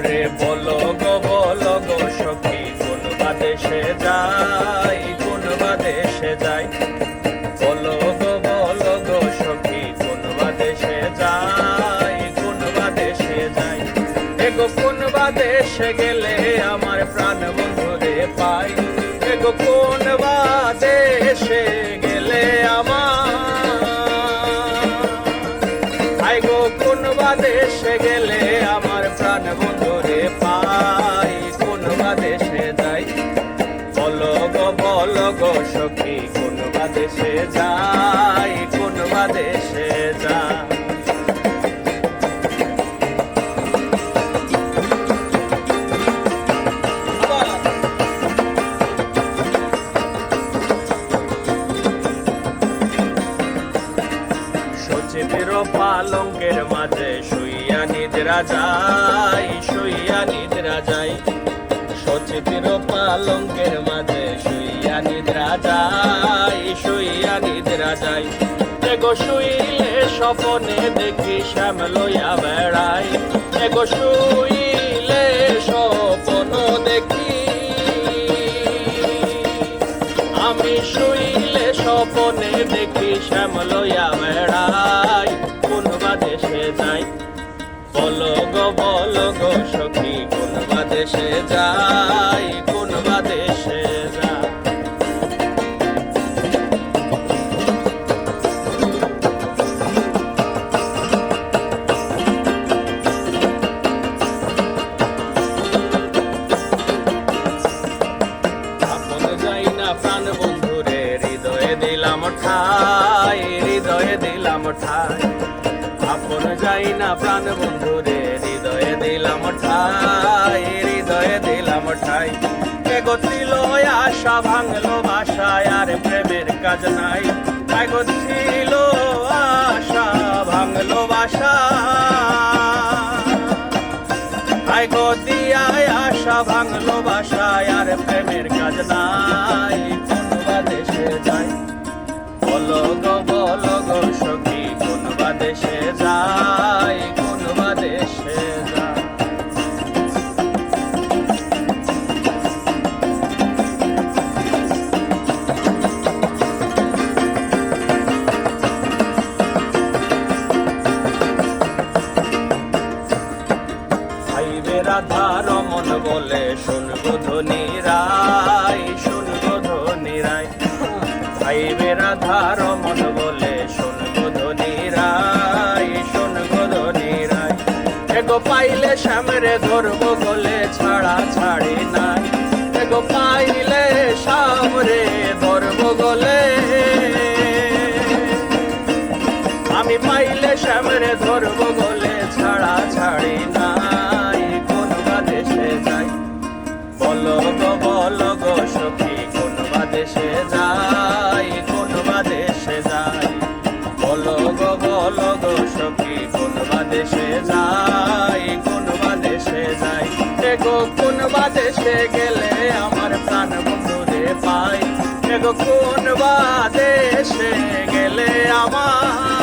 ওরে বলো গো বলো গো, সখী, কোন বা দেশে যাই, কোন বা দেশে যাই। বলো গো বলো গো, সখী, কোন বা দেশে যাই, কোন বা দেশে যাই। এগো কোন বা দেশে গেলে আমার প্রাণ বন্ধুরে পাই। এগো কোন বা দেশে গেলে আমার আই গো, কোন বা দেশে গেলে আমার প্রাণ বন্ধুরে বলো গো সখী, কোন বা দেশে যাই, কোন বা দেশে যাই। সচিবের মাঝে শুইয়া নিদ্রা যায়, শুইয়া নিদ্রা সচিবের পালঙ্কের মাঝে স্বপনে দেখি শ্যাম লইয়া বেড়াই। এগো শুইলে স্বপন দেখি। আমি শুইলে স্বপনে দেখি শ্যাম লইয়া বেড়াই। কোন দেশে যাই? বলো গো বলো গো সখী, কোন দেশে যাই? প্রাণ বন্ধুরে, হৃদয়ে দিলাম ঠাই, হৃদয়ে দিলাম ঠাই। আপন যাই না প্রাণ বন্ধুরে, হৃদয়ে দিলাম ঠাই, হৃদয়ে দিলাম ঠাই। এগোছিল আশা ভাঙলো বাসায়, আর প্রেমের কাজ নাই। এগোছিল আশা ভাঙলো বাসা আই গো দিয়ায় আশা ভাঙলো বাসায়, আর প্রেমের কাজ নাই, কোন দেশে যাই? বলো গো বলো গো সখী, কোন দেশে যাই, কোন দেশে যাই? ভাইবে রাধা রমন বলে, শুনব ধনী রায় শুনব ধনী রায় ভাইবে রাধা রমন বলে, শুনব ধনী রায় শুনব ধনী রায় এগো পাইলে শ্যামরে ধরবো গলে ছাড়া ছাড়ি নাই। এগো পাইলে সামরে ধরবো গলে দেশে গেলে আমার প্রাণ বন্ধুরে পাই। এগো কোন বা দেশে গেলে আমার